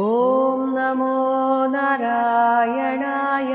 ॐ नमो नारायणाय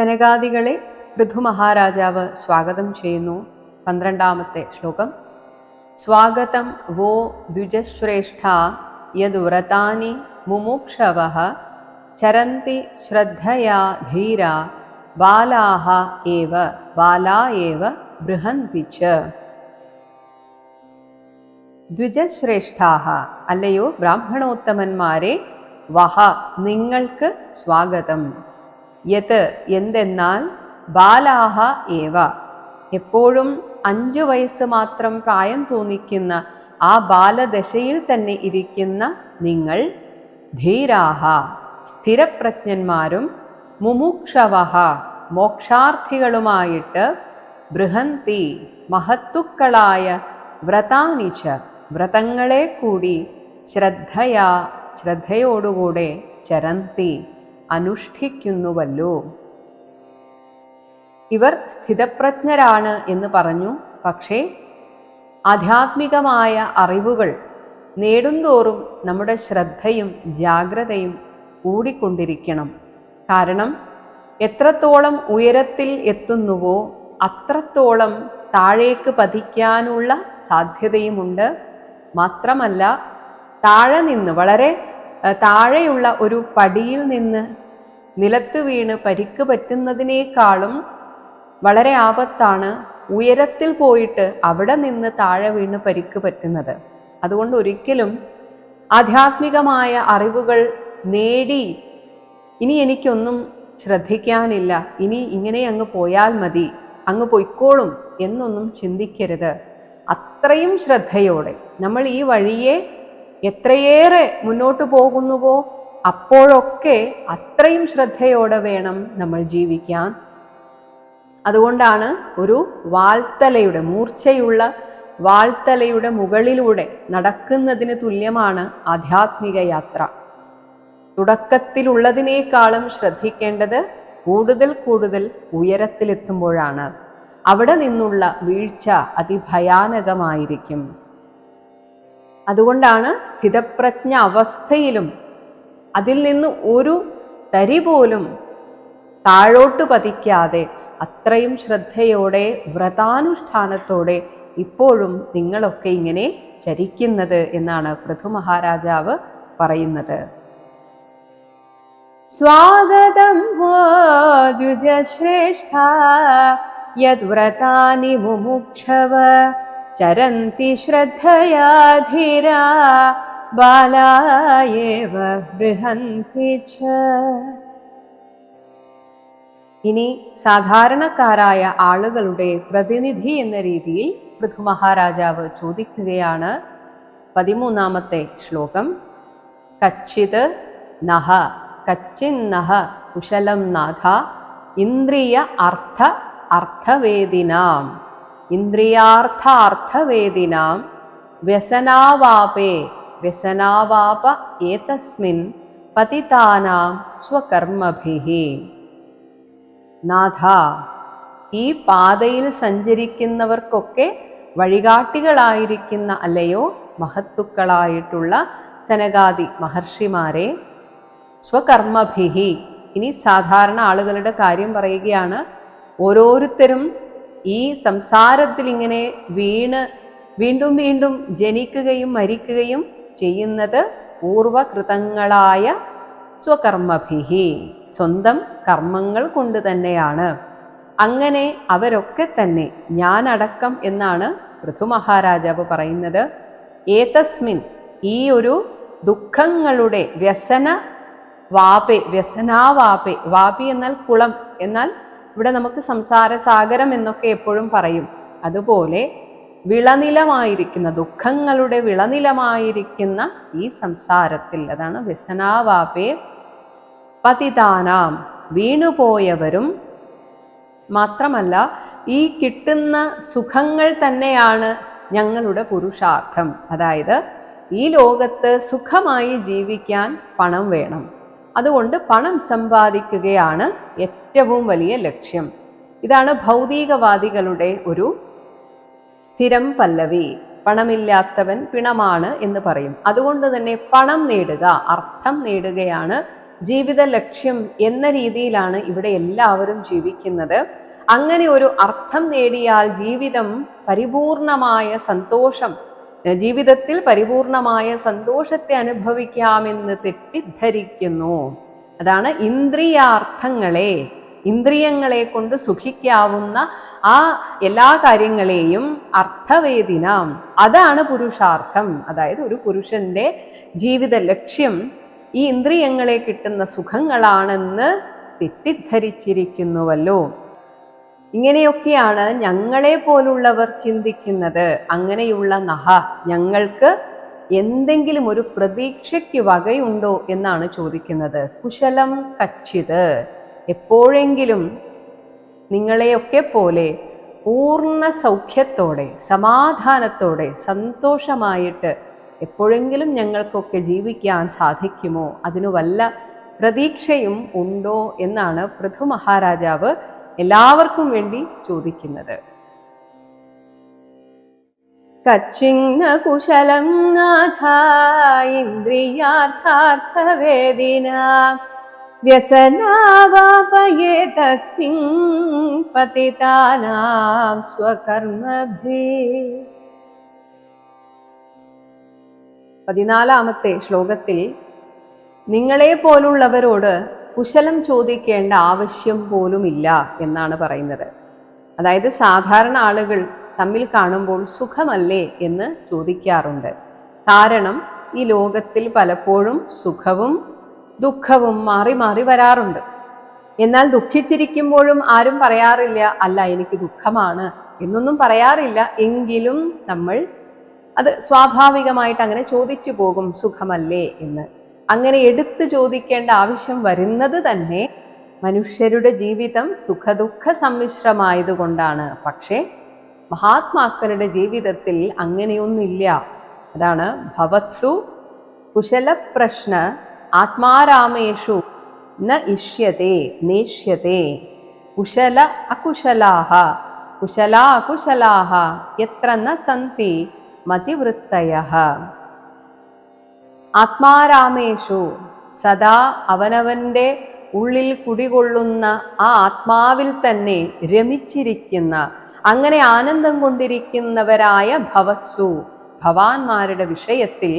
സനകാദികളെ പൃഥു മഹാരാജാവ് സ്വാഗതം ചെയ്യുന്നു. പന്ത്രണ്ടാമത്തെ ശ്ലോകം. സ്വാഗതം വോ ദ്വിജശ്രേഷ്ഠ യദ്വ്രതാനി മുമുക്ഷവ ചരന്തി ശ്രദ്ധയാ ധീര ബാലാഹ ഏവ ബാലാ ഏവ ബൃഹന്തി ച. ദ്വിജശ്രേഷ്ഠാഹ അല്ലയോ ബ്രാഹ്മണോത്തമന്മാരെ വഹ നിങ്ങൾക്ക് സ്വാഗതം. യത് എന്തെന്നാൽ ബാലാഹ ഏവ. എപ്പോഴും അഞ്ചു വയസ്സ് മാത്രം പ്രായം തോന്നിക്കുന്ന ആ ബാലദശയിൽ തന്നെ ഇരിക്കുന്ന നിങ്ങൾ ധീരാഹ. സ്ഥിരപ്രജ്ഞന്മാരും മുമുക്ഷവഹ. മോക്ഷാർത്ഥികളുമായിട്ട് ബൃഹന്തി മഹത്തുക്കളായ വ്രതാനിച്ച വ്രതങ്ങളെ കൂടി ശ്രദ്ധയാ ശ്രദ്ധയോടുകൂടെ ചരന്തി. അനുഷ്ഠിക്കുന്നുവല്ലോ. ഇവർ സ്ഥിതപ്രജ്ഞരാണ് എന്ന് പറഞ്ഞു. പക്ഷേ ആധ്യാത്മികമായ അറിവുകൾ നേടുന്തോറും നമ്മുടെ ശ്രദ്ധയും ജാഗ്രതയും കൂടിക്കൊണ്ടിരിക്കണം. കാരണം എത്രത്തോളം ഉയരത്തിൽ എത്തുന്നുവോ അത്രത്തോളം താഴേക്ക് പതിക്കാനുള്ള സാധ്യതയുമുണ്ട്. മാത്രമല്ല താഴെ നിന്ന് വളരെ താഴെയുള്ള ഒരു പടിയിൽ നിന്ന് നിലത്ത് വീണ് പരിക്ക് പറ്റുന്നതിനേക്കാളും വളരെ ആപത്താണ് ഉയരത്തിൽ പോയിട്ട് അവിടെ നിന്ന് താഴെ വീണ് പരിക്ക് പറ്റുന്നത്. അതുകൊണ്ട് ഒരിക്കലും ആധ്യാത്മികമായ അറിവുകൾ നേടി ഇനി എനിക്കൊന്നും ശ്രദ്ധിക്കാനില്ല. ഇനി ഇങ്ങനെ അങ്ങ് പോയാൽ മതി. അങ്ങ് പൊയ്ക്കോളും എന്നൊന്നും ചിന്തിക്കരുത്. അത്രയും ശ്രദ്ധയോടെ നമ്മൾ ഈ വഴിയെ എത്രയേറെ മുന്നോട്ട് പോകുന്നുവോ അപ്പോഴൊക്കെ അത്രയും ശ്രദ്ധയോടെ വേണം നമ്മൾ ജീവിക്കാൻ. അതുകൊണ്ടാണ് ഒരു വാൾത്തലയുടെ മൂർച്ചയുള്ള വാൾത്തലയുടെ മുകളിലൂടെ നടക്കുന്നതിന് തുല്യമാണ് ആധ്യാത്മിക യാത്ര. തുടക്കത്തിലുള്ളതിനേക്കാളും ശ്രദ്ധിക്കേണ്ടത് കൂടുതൽ കൂടുതൽ ഉയരത്തിലെത്തുമ്പോഴാണ്. അവിടെ നിന്നുള്ള വീഴ്ച അതിഭയാനകമായിരിക്കും. അതുകൊണ്ടാണ് സ്ഥിതപ്രജ്ഞ അവസ്ഥയിലും അതിൽ നിന്ന് ഒരു തരി പോലും താഴോട്ട് പതിക്കാതെ അത്രയും ശ്രദ്ധയോടെ വ്രതാനുഷ്ഠാനത്തോടെ ഇപ്പോഴും നിങ്ങളൊക്കെ ഇങ്ങനെ ചരിക്കുന്നത് എന്നാണ് പൃഥു മഹാരാജാവ് പറയുന്നത്. സ്വാഗതം വോ ദ്വിജശ്രേഷ്ഠ യദ്വ്രതാനി മുമുക്ഷവ ചരന്തി ശ്രദ്ധയാ ധീരാ ബാലായേവ ബൃഹന്തി च। ഇനി സാധാരണക്കാരായ ആളുകളുടെ പ്രതിനിധി എന്ന രീതിയിൽ പൃഥു മഹാരാജാവ് ചോദിക്കുകയാണ്. പതിമൂന്നാമത്തെ ശ്ലോകം. കച്ചിത് നഹ കച്ചിന്നഹ കുശലം നാഥ ഇന്ദ്രിയ അർത്ഥ അർത്ഥവേദിനാം ഇന്ദ്രിയാർത്ഥ അർത്ഥവേദിനാം വ്യസനാവാപേ വ്യസനാവാപ ഏതസ്മിൻ പതിതാനാം സ്വകർമ്മഭിഹി നാഥ ഈ പാതയിൽ സഞ്ചരിക്കുന്നവർക്കൊക്കെ വഴികാട്ടികളായിരിക്കുന്ന അല്ലയോ മഹത്തുക്കളായിട്ടുള്ള സനകാദി മഹർഷിമാരെ? സ്വകർമ്മഭിഹി ഇനി സാധാരണ ആളുകളുടെ കാര്യം പറയുകയാണ് ഓരോരുത്തരും ഈ സംസാരത്തിൽ ഇങ്ങനെ വീണ് വീണ്ടും വീണ്ടും ജനിക്കുകയും മരിക്കുകയും ചെയ്യുന്നത് പൂർവകൃതങ്ങളായ സ്വകർമ്മഭിഹി സ്വന്തം കർമ്മങ്ങൾ കൊണ്ട് തന്നെയാണ്. അങ്ങനെ അവരൊക്കെ തന്നെ ഞാനടക്കം എന്നാണ് പൃഥു മഹാരാജാവ് പറയുന്നത്. ഏതസ്മിൻ ഈ ഒരു ദുഃഖങ്ങളുടെ വ്യസന വാപെ വ്യസനാവാപെ വാപി എന്നാൽ കുളം എന്നാൽ ഇവിടെ നമുക്ക് സംസാര സാഗരം എന്നൊക്കെ എപ്പോഴും പറയും. അതുപോലെ വിളനിലമായിരിക്കുന്ന ദുഃഖങ്ങളുടെ വിളനിലമായിരിക്കുന്ന ഈ സംസാരത്തിൽ അതാണ് വ്യസനാവാപേ പതിതാനാം. വീണുപോയവരും മാത്രമല്ല ഈ കിട്ടുന്ന സുഖങ്ങൾ തന്നെയാണ് ഞങ്ങളുടെ പുരുഷാർത്ഥം. അതായത് ഈ ലോകത്ത് സുഖമായി ജീവിക്കാൻ പണം വേണം. അതുകൊണ്ട് പണം സമ്പാദിക്കുകയാണ് ഏറ്റവും വലിയ ലക്ഷ്യം. ഇതാണ് ഭൗതികവാദികളുടെ ഒരു സ്ഥിരം പല്ലവി. പണമില്ലാത്തവൻ പിണമാണ് എന്ന് പറയും. അതുകൊണ്ട് തന്നെ പണം നേടുക അർത്ഥം നേടുകയാണ് ജീവിത ലക്ഷ്യം എന്ന രീതിയിലാണ് ഇവിടെ എല്ലാവരും ജീവിക്കുന്നത്. അങ്ങനെ ഒരു അർത്ഥം നേടിയാൽ ജീവിതം പരിപൂർണമായ സന്തോഷം ജീവിതത്തിൽ പരിപൂർണമായ സന്തോഷത്തെ അനുഭവിക്കാമെന്ന് തെറ്റിദ്ധരിക്കുന്നു. അതാണ് ഇന്ദ്രിയാർത്ഥങ്ങളെ ഇന്ദ്രിയങ്ങളെ കൊണ്ട് സുഖിക്കാവുന്ന ആ എല്ലാ കാര്യങ്ങളെയും അർത്ഥവേദിന. അതാണ് പുരുഷാർത്ഥം. അതായത് ഒരു പുരുഷന്റെ ജീവിത ലക്ഷ്യം ഈ ഇന്ദ്രിയങ്ങളെ കിട്ടുന്ന സുഖങ്ങളാണെന്ന് തെറ്റിദ്ധരിച്ചിരിക്കുന്നുവല്ലോ. ഇങ്ങനെയൊക്കെയാണ് ഞങ്ങളെ പോലുള്ളവർ ചിന്തിക്കുന്നത്. അങ്ങനെയുള്ള നഹ ഞങ്ങൾക്ക് എന്തെങ്കിലും ഒരു പ്രതീക്ഷയ്ക്ക് വകയുണ്ടോ എന്നാണ് ചോദിക്കുന്നത്. കുശലം കച്ചിത് എപ്പോഴെങ്കിലും നിങ്ങളെയൊക്കെ പോലെ പൂർണ സൗഖ്യത്തോടെ സമാധാനത്തോടെ സന്തോഷമായിട്ട് എപ്പോഴെങ്കിലും ഞങ്ങൾക്കൊക്കെ ജീവിക്കാൻ സാധിക്കുമോ? അതിനു വല്ല പ്രതീക്ഷയും ഉണ്ടോ? എന്നാണ് പൃഥു മഹാരാജാവ് എല്ലാവർക്കും വേണ്ടി ചോദിക്കുന്നത്. കച്ചിന്ന കുശലം നാഥ ഇന്ദ്രിയാർത്ഥാർത്ഥവേദിന. വ്യസനാവാപയേ തസ്മിൻ പതിതാനാം സ്വകർമ്മഭേ. പതിനാലാമത്തെ ശ്ലോകത്തിൽ നിങ്ങളെ പോലുള്ളവരോട് കുശലം ചോദിക്കേണ്ട ആവശ്യം പോലുമില്ല എന്നാണ് പറയുന്നത്. അതായത് സാധാരണ ആളുകൾ തമ്മിൽ കാണുമ്പോൾ സുഖമല്ലേ എന്ന് ചോദിക്കാറുണ്ട്. കാരണം ഈ ലോകത്തിൽ പലപ്പോഴും സുഖവും ദുഃഖവും മാറി മാറി വരാറുണ്ട്. എന്നാൽ ദുഃഖിച്ചിരിക്കുമ്പോഴും ആരും പറയാറില്ല അല്ല എനിക്ക് ദുഃഖമാണ് എന്നൊന്നും പറയാറില്ല. എങ്കിലും നമ്മൾ അത് സ്വാഭാവികമായിട്ട് അങ്ങനെ ചോദിച്ചു പോകും സുഖമല്ലേ എന്ന്. അങ്ങനെ എടുത്തു ചോദിക്കേണ്ട ആവശ്യം വരുന്നത് തന്നെ മനുഷ്യരുടെ ജീവിതം സുഖദുഃഖ സമ്മിശ്രമായതുകൊണ്ടാണ്. പക്ഷേ മഹാത്മാക്കളുടെ ജീവിതത്തിൽ അങ്ങനെയൊന്നില്ല അതാണ് ഭവത്സു കുശലപ്രശ്ന ആത്മാരാമേഷു ന ഇഷ്യത്തെ നേഷ്യത്തെ. കുശല അകുശലാഹ കുശലാ അകുശലാഹ എത്ര ന സന്തി മതിവൃത്തയ ആത്മാരാമേഷു. സദാ അവനവന്റെ ഉള്ളിൽ കുടികൊള്ളുന്ന ആ ആത്മാവിൽ തന്നെ രമിച്ചിരിക്കുന്ന അങ്ങനെ ആനന്ദം കൊണ്ടിരിക്കുന്നവരായ ഭവത്സു ഭവാന്മാരുടെ വിഷയത്തിൽ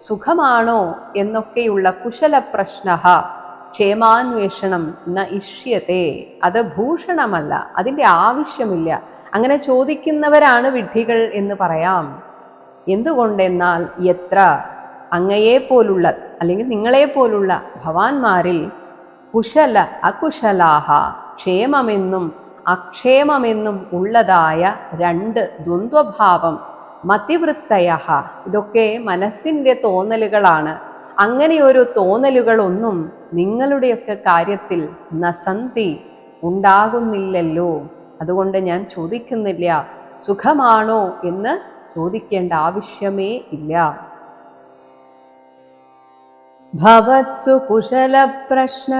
സുഖമാണോ എന്നൊക്കെയുള്ള കുശല പ്രശ്ന ക്ഷേമാന്വേഷണം ന ഇഷ്യത്തെ അത് ഭൂഷണമല്ല അതിന്റെ ആവശ്യമില്ല. അങ്ങനെ ചോദിക്കുന്നവരാണ് വിഡ്ഢികൾ എന്ന് പറയാം. എന്തുകൊണ്ടെന്നാൽ എത്ര അങ്ങയെ പോലുള്ള അല്ലെങ്കിൽ നിങ്ങളെപ്പോലുള്ള ഭവാന്മാരിൽ കുശല അകുശലാഹ ക്ഷേമമെന്നും അക്ഷേമമെന്നും ഉള്ളതായ രണ്ട് ദ്വന്ദ്വഭാവം മതിവൃത്തയ ഇതൊക്കെ മനസ്സിന്റെ തോന്നലുകളാണ്. അങ്ങനെയൊരു തോന്നലുകളൊന്നും നിങ്ങളുടെയൊക്കെ കാര്യത്തിൽ നസന്തി ഉണ്ടാകുന്നില്ലല്ലോ. അതുകൊണ്ട് ഞാൻ ചോദിക്കുന്നില്ല. സുഖമാണോ എന്ന് ചോദിക്കേണ്ട ആവശ്യമേ ഇല്ല. ഭവത്സു കുശലപ്രശ്ന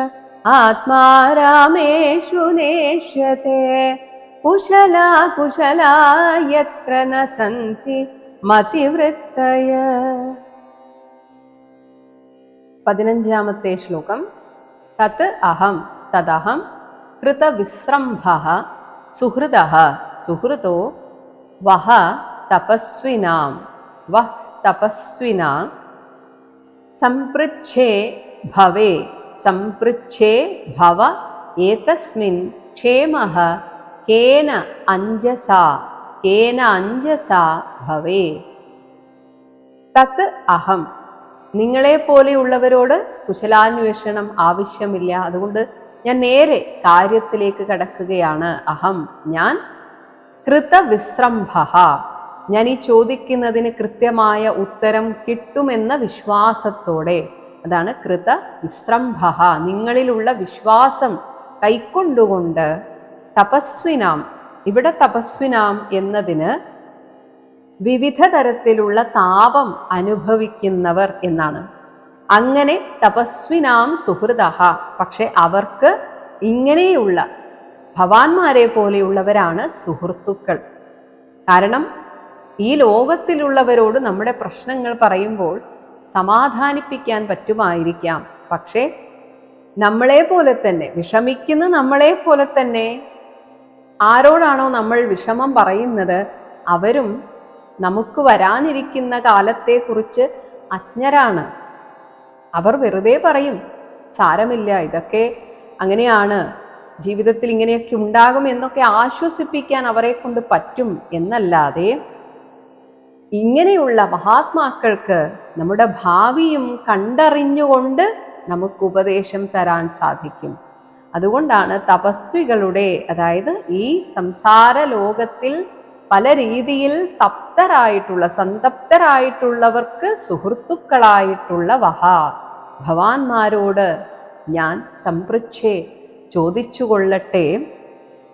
ആത്മാരാമേഷു നേഷ്യത്തെ കുശലാ കുശലാ യത്ര ന സന്തി മതിവൃത്തയ പതിനഞ്ചാമത്തെ ശ്ലോകം തത് അഹം തദഹം കൃതവിസ്രംഭ സുഹൃദ സുഹൃതോ വഹ തപസ്വിനാം വഹ് തപസ്വിനാം സംപൃച്ഛേ ഭവേ സംപൃച്ഛേ ഭവ ഏതസ്മിൻ ക്ഷേമ കേന അഞ്ജസാ കേന അഞ്ജസാ ഭവേ. തത്ത് അഹം. നിങ്ങളെ പോലെയുള്ളവരോട് കുശലാന്വേഷണം ആവശ്യമില്ല. അതുകൊണ്ട് ഞാൻ നേരെ കാര്യത്തിലേക്ക് കടക്കുകയാണ്. അഹം. ഞാൻ കൃതവിസ്രംഭ ഞാൻ ഈ ചോദിക്കുന്നതിന് കൃത്യമായ ഉത്തരം കിട്ടുമെന്ന വിശ്വാസത്തോടെ. അതാണ് കൃത വിശ്രംഭ നിങ്ങളിലുള്ള വിശ്വാസം കൈക്കൊണ്ടുകൊണ്ട് തപസ്വിനാം ഇവിടെ തപസ്വിനാം എന്നതിന് വിവിധ തരത്തിലുള്ള താപം അനുഭവിക്കുന്നവർ എന്നാണ്. അങ്ങനെ തപസ്വിനാം സുഹൃത പക്ഷെ അവർക്ക് ഇങ്ങനെയുള്ള ഭവാന്മാരെ പോലെയുള്ളവരാണ് സുഹൃത്തുക്കൾ. കാരണം ഈ ലോകത്തിലുള്ളവരോട് നമ്മുടെ പ്രശ്നങ്ങൾ പറയുമ്പോൾ സമാധാനിപ്പിക്കാൻ പറ്റുമായിരിക്കാം. പക്ഷേ നമ്മളെ പോലെ തന്നെ വിഷമിക്കുന്ന നമ്മളെ പോലെ തന്നെ ആരോടാണോ നമ്മൾ വിഷമം പറയുന്നത് അവരും നമുക്ക് വരാനിരിക്കുന്ന കാലത്തെക്കുറിച്ച് അജ്ഞരാണ്. അവർ വെറുതെ പറയും സാരമില്ല ഇതൊക്കെ അങ്ങനെയാണ്. ജീവിതത്തിൽ ഇങ്ങനെയൊക്കെ ഉണ്ടാകും എന്നൊക്കെ ആശ്വസിപ്പിക്കാൻ അവരെ കൊണ്ട് പറ്റും എന്നല്ലാതെ ഇങ്ങനെയുള്ള മഹാത്മാക്കൾക്ക് നമ്മുടെ ഭാവിയും കണ്ടറിഞ്ഞുകൊണ്ട് നമുക്ക് ഉപദേശം തരാൻ സാധിക്കും. അതുകൊണ്ടാണ് തപസ്വികളുടെ അതായത് ഈ സംസാര ലോകത്തിൽ പല രീതിയിൽ തപ്തരായിട്ടുള്ള സന്തപ്തരായിട്ടുള്ളവർക്ക് സുഹൃത്തുക്കളായിട്ടുള്ള വഹ ഭവാന്മാരോട് ഞാൻ സംപൃച്ഛേ ചോദിച്ചുകൊള്ളട്ടെ.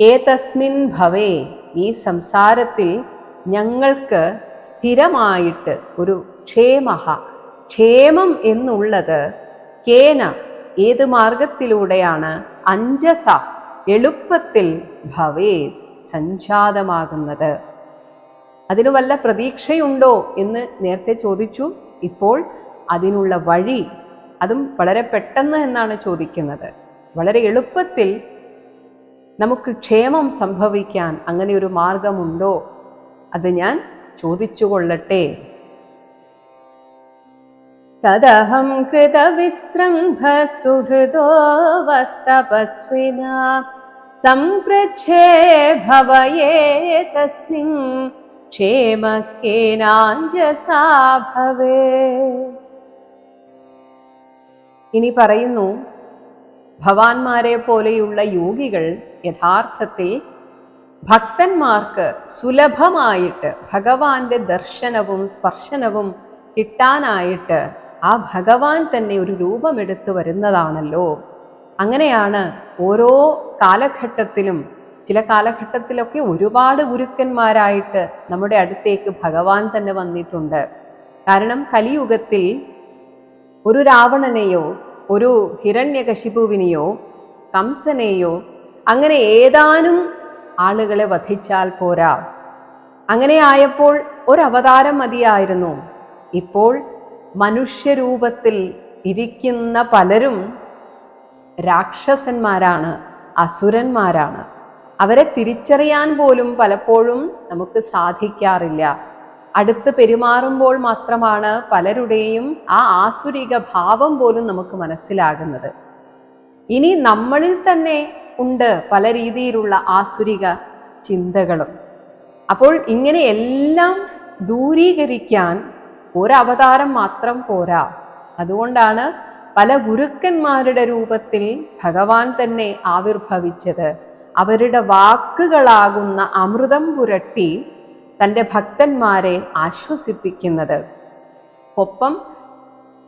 ഏതസ്മിൻ ഭവേ ഈ സംസാരത്തിൽ ഞങ്ങൾക്ക് സ്ഥിരമായിട്ട് ഒരു ക്ഷേമ ക്ഷേമം എന്നുള്ളത് കേന ഏത് മാർഗത്തിലൂടെയാണ്? അഞ്ചസ എളുപ്പത്തിൽ ഭവേത് സംജാതമാകുന്നത്. അതിനു വല്ല പ്രതീക്ഷയുണ്ടോ എന്ന് നേരത്തെ ചോദിച്ചു. ഇപ്പോൾ അതിനുള്ള വഴി അതും വളരെ പെട്ടെന്ന് എന്നാണ് ചോദിക്കുന്നത്. വളരെ എളുപ്പത്തിൽ നമുക്ക് ക്ഷേമം സംഭവിക്കാൻ അങ്ങനെ ഒരു മാർഗമുണ്ടോ? അത് ഞാൻ ചോദിച്ചു കൊള്ളട്ടെ തദഹം കൃതവിശ്രംഭ സുഹൃദോ വസ്തപസ്വിനാ. സംപൃച്ഛേ ഭവയേ തസ്മിൻ ക്ഷേമക്കേനാഞ്ജസാ ഇനി പറയുന്നു ഭവാന്മാരെ പോലെയുള്ള യോഗികൾ യഥാർത്ഥത്തിൽ ഭക്തന്മാർക്ക് സുലഭമായിട്ട് ഭഗവാന്റെ ദർശനവും സ്പർശനവും കിട്ടാനായിട്ട് ആ ഭഗവാൻ തന്നെ ഒരു രൂപമെടുത്തു വരുന്നതാണല്ലോ. അങ്ങനെയാണ് ഓരോ കാലഘട്ടത്തിലും ചില കാലഘട്ടത്തിലൊക്കെ ഒരുപാട് ഗുരുക്കന്മാരായിട്ട് നമ്മുടെ അടുത്തേക്ക് ഭഗവാൻ തന്നെ വന്നിട്ടുണ്ട്. കാരണം കലിയുഗത്തിൽ ഒരു രാവണനെയോ ഒരു ഹിരണ്യകശിപുവിനെയോ കംസനെയോ അങ്ങനെ ഏതാനും ആളുകളെ വധിച്ചാൽ പോരാ. അങ്ങനെ ആയപ്പോൾ ഒരവതാരം മതിയായിരുന്നു. ഇപ്പോൾ മനുഷ്യരൂപത്തിൽ ഇരിക്കുന്ന പലരും രാക്ഷസന്മാരാണ് അസുരന്മാരാണ്. അവരെ തിരിച്ചറിയാൻ പോലും പലപ്പോഴും നമുക്ക് സാധിക്കാറില്ല. അടുത്ത് പെരുമാറുമ്പോൾ മാത്രമാണ് പലരുടെയും ആ ആസുരിക ഭാവം പോലും നമുക്ക് മനസ്സിലാകുന്നത്. ഇനി നമ്മളിൽ തന്നെ ഉണ്ട് പല രീതിയിലുള്ള ആസുരിക ചിന്തകളും. അപ്പോൾ ഇങ്ങനെ എല്ലാം ദൂരീകരിക്കാൻ ഒരവതാരം മാത്രം പോരാ. അതുകൊണ്ടാണ് പല ഗുരുക്കന്മാരുടെ രൂപത്തിൽ ഭഗവാൻ തന്നെ ആവിർഭവിച്ചത്. അവരുടെ വാക്കുകളാകുന്ന അമൃതം പുരട്ടി തന്റെ ഭക്തന്മാരെ ആശ്വസിപ്പിക്കുന്നത്. ഒപ്പം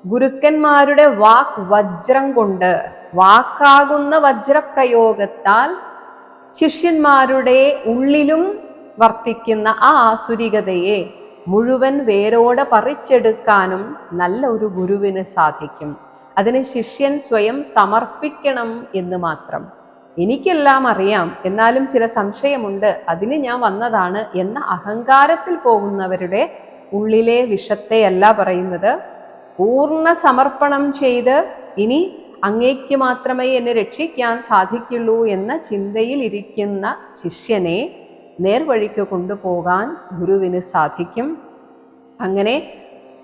ഗുരുക്കന്മാരുടെ വാക് വജ്രം കൊണ്ട് വാക്കാകുന്ന വജ്രപ്രയോഗത്താൽ ശിഷ്യന്മാരുടെ ഉള്ളിലും വർത്തിക്കുന്ന ആ ആസുരികതയെ മുഴുവൻ വേരോടെ പറിച്ചെടുക്കാനും നല്ല ഒരു ഗുരുവിന് സാധിക്കും. അതിന് ശിഷ്യൻ സ്വയം സമർപ്പിക്കണം എന്ന് മാത്രം. എനിക്കെല്ലാം അറിയാം. എന്നാലും ചില സംശയമുണ്ട്. അതിന് ഞാൻ വന്നതാണ് എന്ന അഹങ്കാരത്തിൽ പോകുന്നവരുടെ ഉള്ളിലെ വിഷത്തെയല്ല പറയുന്നത്. പൂർണ സമർപ്പണം ചെയ്ത് ഇനി അങ്ങേക്ക് മാത്രമേ എന്നെ രക്ഷിക്കാൻ സാധിക്കുള്ളൂ എന്ന ചിന്തയിൽ ഇരിക്കുന്ന ശിഷ്യനെ നേർവഴിക്ക് കൊണ്ടുപോകാൻ ഗുരുവിന് സാധിക്കും. അങ്ങനെ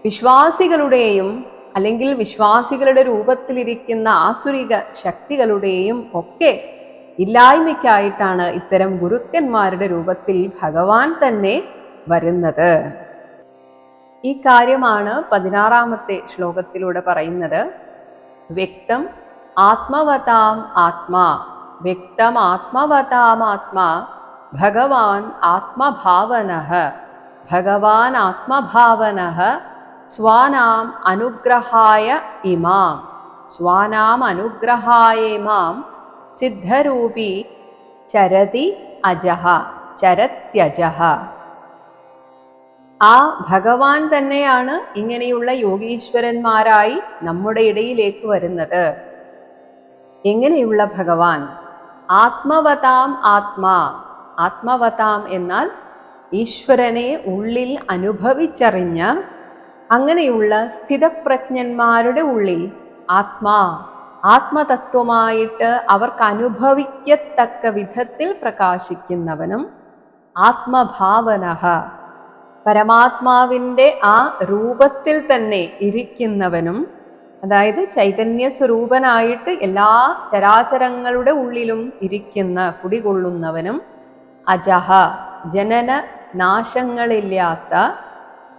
വിശ്വാസികളുടെയും അല്ലെങ്കിൽ വിശ്വാസികളുടെ രൂപത്തിലിരിക്കുന്ന ആസുരിക ശക്തികളുടെയും ഒക്കെ ഇല്ലായ്മയ്ക്കായിട്ടാണ് ഇത്തരം ഗുരുക്കന്മാരുടെ രൂപത്തിൽ ഭഗവാൻ തന്നെ വരുന്നത്. ഈ കാര്യമാണ് പതിനാറാമത്തെ ശ്ലോകത്തിലൂടെ പറയുന്നത്. व्यक्तम् आत्मवताम् आत्मा। व्यक्तम् व्यक्तमात्मवतामात्मा भगवान् आत्मभावनः। भगवान् आत्मभावनः। स्वानाम् अनुग्रहाय इमां स्वानाम् अनुग्रहाय स्वानामनुग्रहायमां सिद्धरूपी चरति अजः। चरत्यजः। ആ ഭഗവാൻ തന്നെയാണ് ഇങ്ങനെയുള്ള യോഗീശ്വരന്മാരായി നമ്മുടെ ഇടയിലേക്ക് വരുന്നത്. എങ്ങനെയുള്ള ഭഗവാൻ? ആത്മവതാം ആത്മാ. ആത്മവതാം എന്നാൽ ഈശ്വരനെ ഉള്ളിൽ അനുഭവിച്ചറിഞ്ഞ അങ്ങനെയുള്ള സ്ഥിതപ്രജ്ഞന്മാരുടെ ഉള്ളിൽ ആത്മാ. ആത്മതത്വമായിട്ട് അവർക്ക് അനുഭവിക്കത്തക്ക വിധത്തിൽ പ്രകാശിക്കുന്നവനും ആത്മഭാവനഃ പരമാത്മാവിന്റെ ആ രൂപത്തിൽ തന്നെ ഇരിക്കുന്നവനും അതായത് ചൈതന്യ സ്വരൂപനായിട്ട് എല്ലാ ചരാചരങ്ങളുടെ ഉള്ളിലും ഇരിക്കുന്ന കുടികൊള്ളുന്നവനും അജഹ ജനന നാശങ്ങളില്ലാത്ത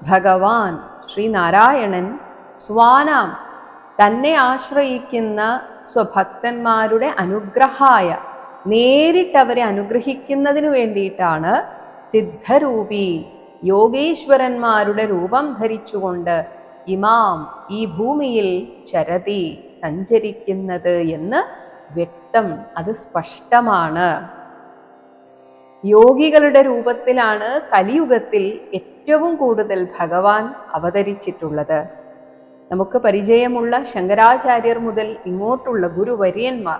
ഭഗവാൻ ശ്രീനാരായണൻ സ്വാനാം. തന്നെ ആശ്രയിക്കുന്ന സ്വഭക്തന്മാരുടെ അനുഗ്രഹായ നേരിട്ടവരെ അനുഗ്രഹിക്കുന്നതിനു വേണ്ടിയിട്ടാണ് സിദ്ധരൂപി യോഗീശ്വരന്മാരുടെ രൂപം ധരിച്ചുകൊണ്ട് ഇമാം ഈ ഭൂമിയിൽ ചരതി സഞ്ചരിക്കുന്നത് എന്ന് വ്യക്തം അത് സ്പഷ്ടമാണ്. യോഗികളുടെ രൂപത്തിലാണ് കലിയുഗത്തിൽ ഏറ്റവും കൂടുതൽ ഭഗവാൻ അവതരിച്ചിട്ടുള്ളത്. നമുക്ക് പരിചയമുള്ള ശങ്കരാചാര്യർ മുതൽ ഇങ്ങോട്ടുള്ള ഗുരുവര്യന്മാർ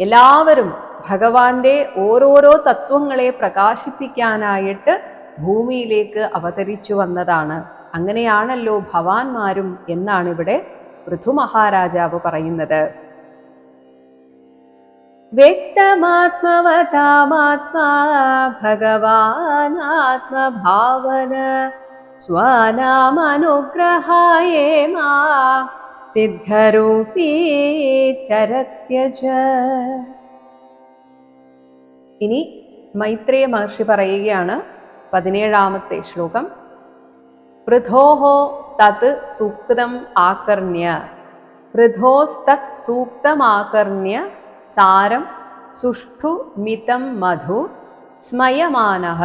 എല്ലാവരും ഭഗവാന്റെ ഓരോരോ തത്വങ്ങളെ പ്രകാശിപ്പിക്കാനായിട്ട് ഭൂമിയിലേക്ക് അവതരിച്ചു വന്നതാണ്. അങ്ങനെയാണല്ലോ ഭവാന്മാരും എന്നാണ് ഇവിടെ പൃഥു മഹാരാജാവ് പറയുന്നത്. വ്യക്തമാത്മവതാമാത്മാ ഭഗവാനാത്മഭാവന സ്വനാമനുഗ്രഹായേ മാ സിദ്ധരൂപീ ചരത്യജ. ഇനി മൈത്രേയ മഹർഷി പറയുകയാണ് പതിനേഴാമത്തെ ശ്ലോകം. പൃഥോഹോ തത് സൂക്തം ആകർണ്യ. പൃഥോസ്തത് സൂക്തമാകർണ്യ സാരം സുഷ്ഠു മിതം മധു സ്മയമാന.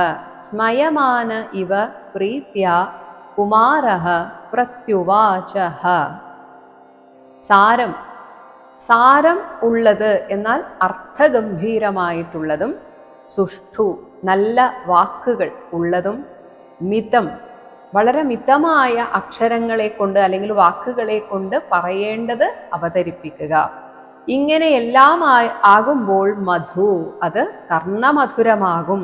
സ്മയമാന ഇവ പ്രീത്യ കുമാര പ്രത്യുവാച. സാരം. സാരം ഉള്ളത് എന്നാൽ അർത്ഥഗംഭീരമായിട്ടുള്ളതും സുഷ്ഠു നല്ല വാക്കുകൾ ഉള്ളതും മിതം വളരെ മിതമായ അക്ഷരങ്ങളെ കൊണ്ട് അല്ലെങ്കിൽ വാക്കുകളെ കൊണ്ട് പറയേണ്ടത് അവതരിപ്പിക്കുക. ഇങ്ങനെയെല്ലാം എല്ലാം ആകുമ്പോൾ മധു അത് കർണമധുരമാകും.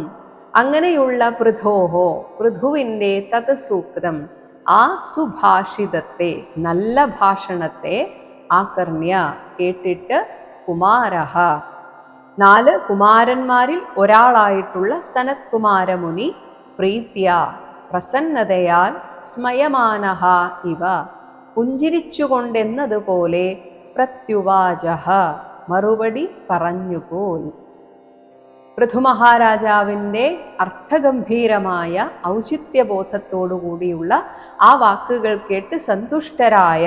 അങ്ങനെയുള്ള പൃഥോഹോ പൃഥുവിന്റെ തത് സൂക്തം ആ സുഭാഷിതത്തെ നല്ല ഭാഷണത്തെ ആകർണ്യ കേട്ടിട്ട് കുമാരഹ. നാല് കുമാരന്മാരിൽ ഒരാളായിട്ടുള്ള സനത് കുമാരമുനി പ്രീത്യ പ്രസന്നതയാൽ സ്മയമാനഹ ഇവ. പുഞ്ചിരിച്ചുകൊണ്ടെന്നതുപോലെ പ്രത്യുവാചഹ മറുപടി പറഞ്ഞുപോൽ പൃഥുമഹാരാജാവിന്റെ അർത്ഥഗംഭീരമായ ഔചിത്യബോധത്തോടുകൂടിയുള്ള ആ വാക്കുകൾ കേട്ട് സന്തുഷ്ടരായ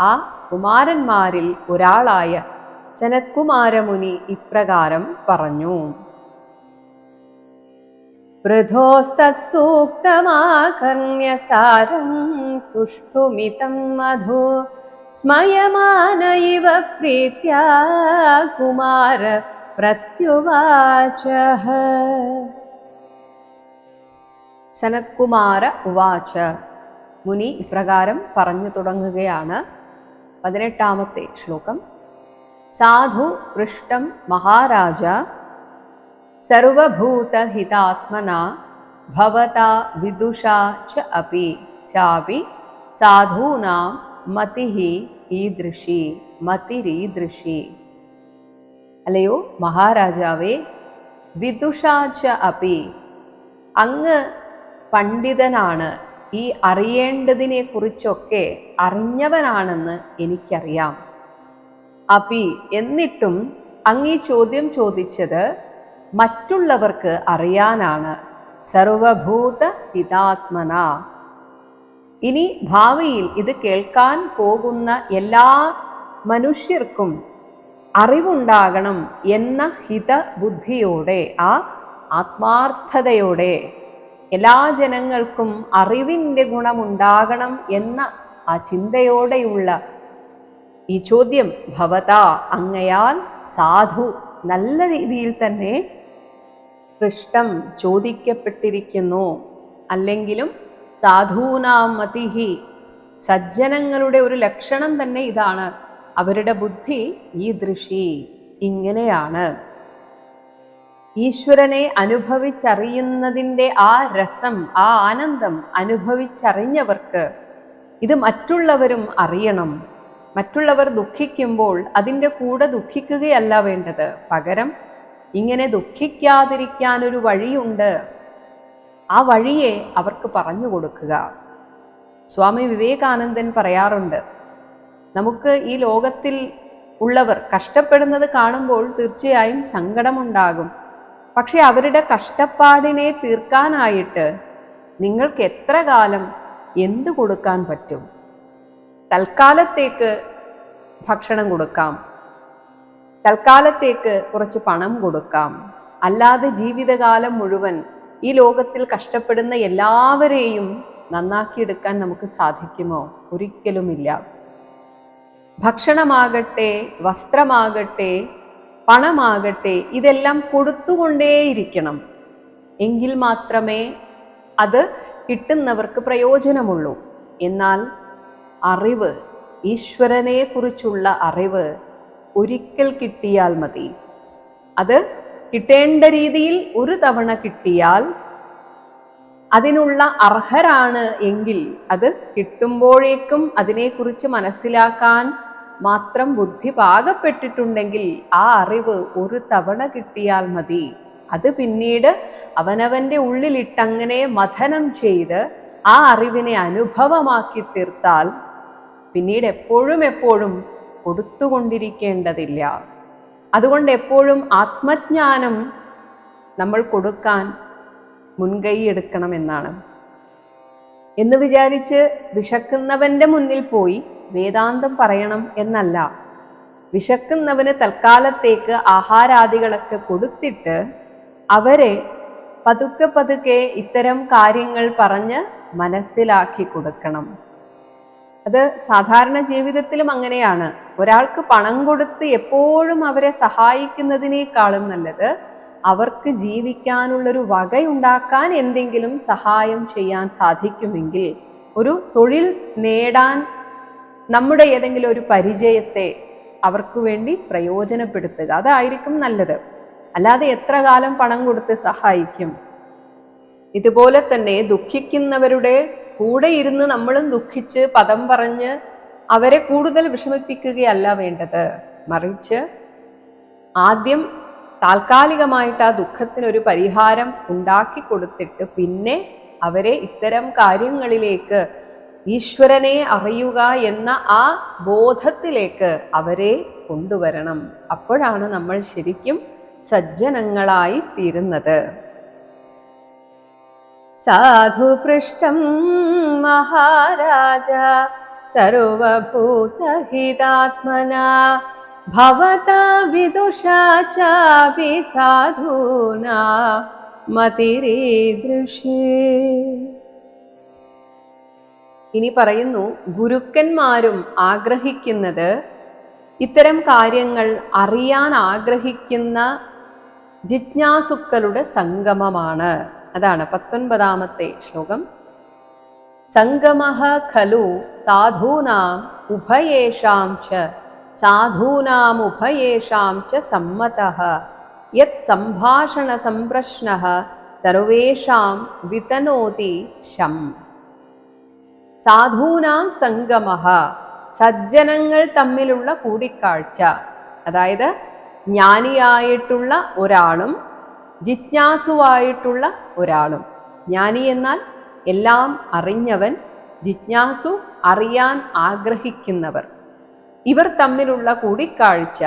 ആ കുമാരന്മാരിൽ ഒരാളായ സനത്കുമാരമുനി ഇപ്രകാരം പറഞ്ഞു. പൃഥോസ്തൂക്തമാകർണ്യ സാരം സുഷ്ഠുമിതം മധു സ്മയമാന ഇവ പ്രീത്യ കുമാര പ്രത്യുവാച സനത്കുമാര ഉവാച. മുനി ഇപ്രകാരം പറഞ്ഞു തുടങ്ങുകയാണ്. പതിനെട്ടാമത്തെ ശ്ലോകം. സാധു പൃഷ്ടം മഹാരാജ സർവഭൂതഹിതാത്മന ഭവതാ വിദുഷാ ച അപി ചാപി സാധൂനാം മതി ഈദൃശി മതിരീദൃശി. അല്ലയോ മഹാരാജാവേ വിദുഷാ ച അപി അങ്ങ് പണ്ഡിതനാണ്. ഈ അറിയേണ്ടതിനെ കുറിച്ചൊക്കെ അറിഞ്ഞവനാണെന്ന് എനിക്കറിയാം. അപി എന്നിട്ടും അങ്ങീ ചോദ്യം ചോദിച്ചത് മറ്റുള്ളവർക്ക് അറിയാനാണ്. സർവഭൂത ഹിതാത്മന. ഇനി ഭാവിയിൽ ഇത് കേൾക്കാൻ പോകുന്ന എല്ലാ മനുഷ്യർക്കും അറിവുണ്ടാകണം എന്ന ഹിതബുദ്ധിയോടെ ആ ആത്മാർത്ഥതയോടെ എല്ലാ ജനങ്ങൾക്കും അറിവിന്റെ ഗുണമുണ്ടാകണം എന്ന ആ ചിന്തയോടെയുള്ള ഈ ചോദ്യം ഭവത അങ്ങയാൽ സാധു നല്ല രീതിയിൽ തന്നെ പൃഷ്ടം ചോദിക്കപ്പെട്ടിരിക്കുന്നു. അല്ലെങ്കിലും സാധൂനാം മതിഹി സജ്ജനങ്ങളുടെ ഒരു ലക്ഷണം തന്നെ ഇതാണ്. അവരുടെ ബുദ്ധി ഈ ദൃഷി ഇങ്ങനെയാണ്. ഈശ്വരനെ അനുഭവിച്ചറിയുന്നതിന്റെ ആ രസം ആ ആനന്ദം അനുഭവിച്ചറിഞ്ഞവർക്ക് ഇത് മറ്റുള്ളവരും അറിയണം. മറ്റുള്ളവർ ദുഃഖിക്കുമ്പോൾ അതിന്റെ കൂടെ ദുഃഖിക്കുകയല്ല വേണ്ടത്. പകരം ഇങ്ങനെ ദുഃഖിക്കാതിരിക്കാൻ ഒരു വഴിയുണ്ട്. ആ വഴിയെ അവർക്ക് പറഞ്ഞു കൊടുക്കുക. സ്വാമി വിവേകാനന്ദൻ പറയാറുണ്ട് നമുക്ക് ഈ ലോകത്തിൽ ഉള്ളവർ കഷ്ടപ്പെടുന്നത് കാണുമ്പോൾ തീർച്ചയായും സങ്കടമുണ്ടാകും. പക്ഷെ അവരുടെ കഷ്ടപ്പാടിനെ തീർക്കാനായിട്ട് നിങ്ങൾക്ക് എത്ര കാലം എന്ത് കൊടുക്കാൻ പറ്റും? തൽക്കാലത്തേക്ക് ഭക്ഷണം കൊടുക്കാം. തൽക്കാലത്തേക്ക് കുറച്ച് പണം കൊടുക്കാം. അല്ലാതെ ജീവിതകാലം മുഴുവൻ ഈ ലോകത്തിൽ കഷ്ടപ്പെടുന്ന എല്ലാവരെയും നന്നാക്കിയെടുക്കാൻ നമുക്ക് സാധിക്കുമോ? ഒരിക്കലുമില്ല. ഭക്ഷണമാകട്ടെ വസ്ത്രമാകട്ടെ പണമാകട്ടെ ഇതെല്ലാം കൊടുത്തുകൊണ്ടേയിരിക്കണം. എങ്കിൽ മാത്രമേ അത് കിട്ടുന്നവർക്ക് പ്രയോജനമുള്ളൂ. എന്നാൽ അറിവ് ഈശ്വരനെ കുറിച്ചുള്ള അറിവ് ഒരിക്കൽ കിട്ടിയാൽ മതി. അത് കിട്ടേണ്ട രീതിയിൽ ഒരു തവണ കിട്ടിയാൽ അതിനുള്ള അർഹരാണ് എങ്കിൽ അത് കിട്ടുമ്പോഴേക്കും അതിനെക്കുറിച്ച് മനസ്സിലാക്കാൻ മാത്രം ബുദ്ധി പാകപ്പെട്ടിട്ടുണ്ടെങ്കിൽ ആ അറിവ് ഒരു തവണ കിട്ടിയാൽ മതി. അത് പിന്നീട് അവനവന്റെ ഉള്ളിലിട്ടങ്ങനെ മഥനം ചെയ്ത് ആ അറിവിനെ അനുഭവമാക്കി തീർത്താൽ പിന്നീട് എപ്പോഴും എപ്പോഴും കൊടുത്തുകൊണ്ടിരിക്കേണ്ടതില്ല. അതുകൊണ്ട് എപ്പോഴും ആത്മജ്ഞാനം നമ്മൾ കൊടുക്കാൻ മുൻകൈ എടുക്കണമെന്നാണ്. എന്ന് വിചാരിച്ച് വിശക്കുന്നവന്റെ മുന്നിൽ പോയി വേദാന്തം പറയണം എന്നല്ല. വിശക്കുന്നവന് തൽക്കാലത്തേക്ക് ആഹാരാദികളൊക്കെ കൊടുത്തിട്ട് അവരെ പതുക്കെ പതുക്കെ ഇത്തരം കാര്യങ്ങൾ പറഞ്ഞ് മനസ്സിലാക്കി കൊടുക്കണം. അത് സാധാരണ ജീവിതത്തിലും അങ്ങനെയാണ്. ഒരാൾക്ക് പണം കൊടുത്ത് എപ്പോഴും അവരെ സഹായിക്കുന്നതിനേക്കാളും നല്ലത് അവർക്ക് ജീവിക്കാനുള്ളൊരു വകയുണ്ടാക്കാൻ എന്തെങ്കിലും സഹായം ചെയ്യാൻ സാധിക്കുമെങ്കിൽ ഒരു തൊഴിൽ നേടാൻ നമ്മുടെ ഏതെങ്കിലും ഒരു പരിചയത്തെ അവർക്ക് വേണ്ടി പ്രയോജനപ്പെടുത്തുക. അതായിരിക്കും നല്ലത്. അല്ലാതെ എത്ര കാലം പണം കൊടുത്ത് സഹായിക്കും? ഇതുപോലെ തന്നെ ദുഃഖിക്കുന്നവരുടെ കൂടെ ഇരുന്ന് നമ്മളും ദുഃഖിച്ച് പദം പറഞ്ഞ് അവരെ കൂടുതൽ വിഷമിപ്പിക്കുകയല്ല വേണ്ടത്. മറിച്ച് ആദ്യം താൽക്കാലികമായിട്ട് ആ ദുഃഖത്തിനൊരു പരിഹാരം ഉണ്ടാക്കി കൊടുത്തിട്ട് പിന്നെ അവരെ ഇത്തരം കാര്യങ്ങളിലേക്ക് ഈശ്വരനെ അറിയുക എന്ന ആ ബോധത്തിലേക്ക് അവരെ കൊണ്ടുവരണം. അപ്പോഴാണ് നമ്മൾ ശരിക്കും സജ്ജനങ്ങളായി തീരുന്നത്. സാധുപൃഷ്ടം മഹാരാജ സർവഭൂതഹിതാത്മന. ചാപി സാധൂനാ. മതിരീദൃശേ ഇനി പറയുന്നു ഗുരുക്കന്മാരും ആഗ്രഹിക്കുന്നത് ഇത്തരം കാര്യങ്ങൾ അറിയാൻ ആഗ്രഹിക്കുന്ന ജിജ്ഞാസുക്കളുടെ സംഗമമാണ്. അതാണ് പത്തൊൻപതാമത്തെ ശ്ലോകം. സംഗമഹ ഖലു സാധൂനാം ഉഭയേഷാം ച സാധൂനാം ഉഭയേഷാം ച സമ്മത യത് സംഭാഷണ സംപ്രശ്ന സർവേഷാം വിതനോതി ശം. സാധൂനാം സംഗമഹ സജ്ജനങ്ങൾ തമ്മിലുള്ള കൂടിക്കാഴ്ച അതായത് ജ്ഞാനിയായിട്ടുള്ള ഒരാളും ജിജ്ഞാസുവായിട്ടുള്ള ഒരാളും. ജ്ഞാനി എന്നാൽ എല്ലാം അറിഞ്ഞവൻ ജിജ്ഞാസു അറിയാൻ ആഗ്രഹിക്കുന്നവർ. ഇവർ തമ്മിലുള്ള കൂടിക്കാഴ്ച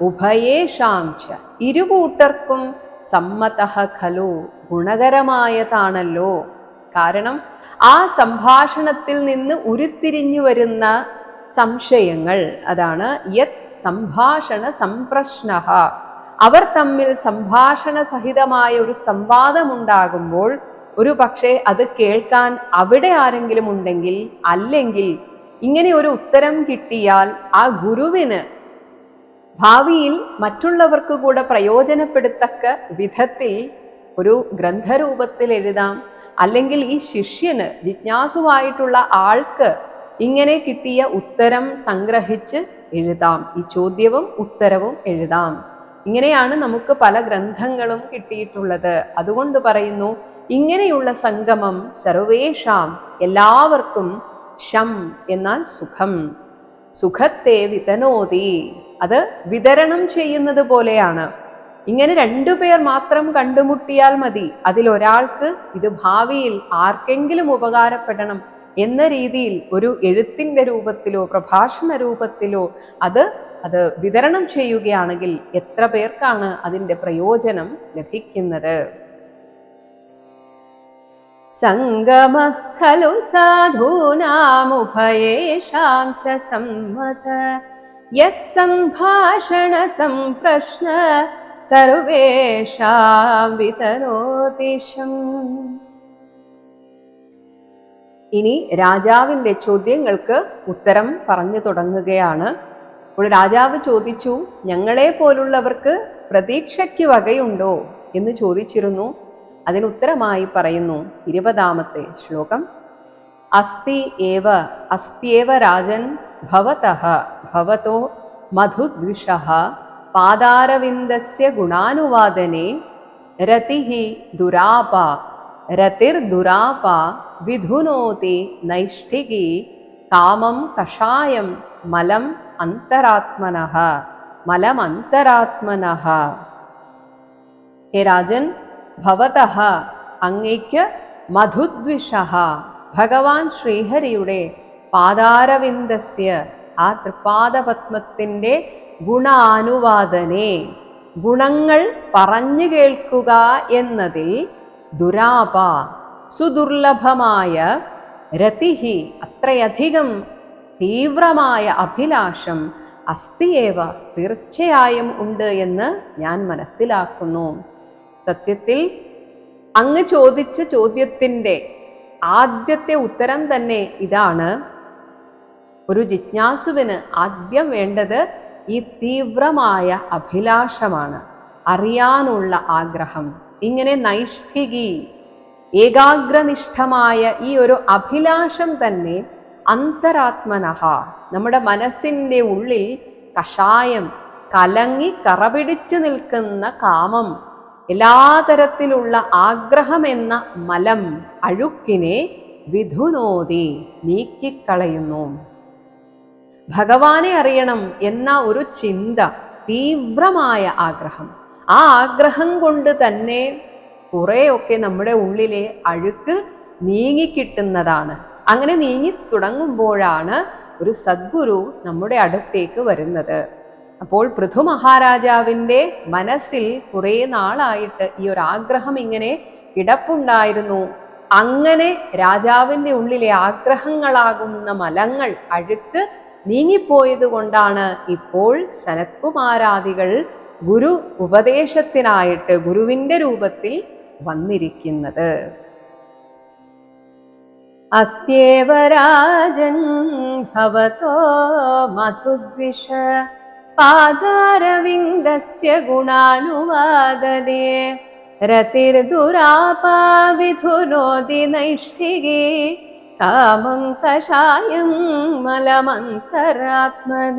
ഉഭയേഷാംശ. ഇരുകൂട്ടർക്കും സമ്മത ഖലു ഗുണകരമായതാണല്ലോ. കാരണം ആ സംഭാഷണത്തിൽ നിന്ന് ഉരുത്തിരിഞ്ഞു വരുന്ന സംശയങ്ങൾ അതാണ് യത് സംഭാഷണ സംപ്രശ്ന. അവർ തമ്മിൽ സംഭാഷണ സഹിതമായ ഒരു സംവാദമുണ്ടാകുമ്പോൾ ഒരു പക്ഷേ അത് കേൾക്കാൻ അവിടെ ആരെങ്കിലും ഉണ്ടെങ്കിൽ അല്ലെങ്കിൽ ഇങ്ങനെ ഒരു ഉത്തരം കിട്ടിയാൽ ആ ഗുരുവിന് ഭാവിയിൽ മറ്റുള്ളവർക്ക് കൂടെ പ്രയോജനപ്പെടുത്തക്ക വിധത്തിൽ ഒരു ഗ്രന്ഥരൂപത്തിൽ എഴുതാം. അല്ലെങ്കിൽ ഈ ശിഷ്യന് ജിജ്ഞാസുവായിട്ടുള്ള ആൾക്ക് ഇങ്ങനെ കിട്ടിയ ഉത്തരം സംഗ്രഹിച്ച് എഴുതാം. ഈ ചോദ്യവും ഉത്തരവും എഴുതാം. ഇങ്ങനെയാണ് നമുക്ക് പല ഗ്രന്ഥങ്ങളും കിട്ടിയിട്ടുള്ളത്. അതുകൊണ്ട് പറയുന്നു ഇങ്ങനെയുള്ള സംഗമം സർവേഷാം എല്ലാവർക്കും ശം എന്നാൽ സുഖം. സുഖത്തെ വിതനോതി. അത് വിതരണം ചെയ്യുന്നത് പോലെയാണ്. ഇങ്ങനെ രണ്ടുപേർ മാത്രം കണ്ടുമുട്ടിയാൽ മതി. അതിലൊരാൾക്ക് ഇത് ഭാവിയിൽ ആർക്കെങ്കിലും ഉപകാരപ്പെടണം എന്ന രീതിയിൽ ഒരു എഴുത്തിന്റെ രൂപത്തിലോ പ്രഭാഷണ രൂപത്തിലോ അത് അത് വിതരണം ചെയ്യുകയാണെങ്കിൽ എത്ര പേർക്കാണ് അതിന്റെ പ്രയോജനം ലഭിക്കുന്നത്? സംഗമ ഖലു സാധൂനാമുഭയേഷാം ച സമ്മത. യത് സംഭാഷണ സംപ്രശ്ന സർവേഷാം വിതനോതിശം ഇനി രാജാവിന്റെ ചോദ്യങ്ങൾക്ക് ഉത്തരം പറഞ്ഞു തുടങ്ങുകയാണ്. അപ്പോൾ രാജാവ് ചോദിച്ചു ഞങ്ങളെ പോലുള്ളവർക്ക് പ്രതീക്ഷയ്ക്ക് വകയുണ്ടോ? എന്ന് ചോദിച്ചിരുന്നു. അതിന് അതിനുത്തരമായി പറയുന്നു ഇരുപതാമത്തെ ശ്ലോകം. അസ്തി ഏവ അസ്ത്യേവ രാജൻ ഭവതഃ ഭവതോ മധുദ്വിഷ പാദാരവിന്ദസ്യ ഗുണാനുവാദനെ രതിഹി ദുരാപ രതിർദുരാപ വിധുനോതി നൈഷ്ഠികി കാമം കഷായം മലം അന്തരാത്മനഃ മലമന്തരാത്മനഃ. ഹേ രാജൻ ഭവതഃ അങ്ങയ്ക്ക് മധുദ്വിഷ. ഭഗവാൻ ശ്രീഹരിയുടെ പാദാരവിന്ദസ്യ ആ തൃപാദപത്മത്തിന്റെ ഗുണാനുവാദനെ. ഗുണങ്ങൾ പറഞ്ഞു കേൾക്കുക എന്നതിൽ ദുരാപ സുദുർലഭമായ രതിഹി അത്രയധികം തീവ്രമായ അഭിലാഷം അസ്ഥിയേവ തീർച്ചയായും ഉണ്ട് എന്ന് ഞാൻ മനസ്സിലാക്കുന്നു. സത്യത്തിൽ അങ്ങ് ചോദിച്ച ചോദ്യത്തിന്റെ ആദ്യത്തെ ഉത്തരം തന്നെ ഇതാണ്. ഒരു ജിജ്ഞാസുവിന് ആദ്യം വേണ്ടത് ഈ തീവ്രമായ അഭിലാഷമാണ്. അറിയാനുള്ള ആഗ്രഹം. ഇങ്ങനെ നൈഷ്ഠികി ഏകാഗ്രനിഷ്ഠമായ ഈ ഒരു അഭിലാഷം തന്നെ അന്തരാത്മനഹ. നമ്മുടെ മനസ്സിന്റെ ഉള്ളിൽ കഷായം കലങ്ങി കറപിടിച്ചു നിൽക്കുന്ന കാമം എല്ലാ തരത്തിലുള്ള ആഗ്രഹം എന്ന മലം അഴുക്കിനെ വിധുനോതി നീക്കിക്കളയുന്നു. ഭഗവാനെ അറിയണം എന്ന ഒരു ചിന്ത തീവ്രമായ ആഗ്രഹം. ആ ആഗ്രഹം കൊണ്ട് തന്നെ കുറേയൊക്കെ നമ്മുടെ ഉള്ളിലെ അഴുക്ക് നീങ്ങിക്കിട്ടുന്നതാണ് അങ്ങനെ നീങ്ങി തുടങ്ങുമ്പോഴാണ് ഒരു സദ്ഗുരു നമ്മുടെ അടുത്തേക്ക് വരുന്നത്. അപ്പോൾ പൃഥു മഹാരാജാവിന്റെ മനസ്സിൽ കുറേ നാളായിട്ട് ഈ ഒരു ആഗ്രഹം ഇങ്ങനെ കിടപ്പുണ്ടായിരുന്നു. അങ്ങനെ രാജാവിന്റെ ഉള്ളിലെ ആഗ്രഹങ്ങളാകുന്ന മലങ്ങൾ അഴുക്ക് നീങ്ങിപ്പോയത് കൊണ്ടാണ് ഇപ്പോൾ സനത്കുമാരാദികൾ ഗുരു ഉപദേശത്തിനായിട്ട് ഗുരുവിന്റെ രൂപത്തിൽ വന്നിരിക്കുന്നത്. अस्त्येव राजन् भवतो मधुद्विष। पादारविन्दस्य गुणानुवादने रतिर्दुरापाविधुनोति कामं कषायं मलमन्तरात्मन।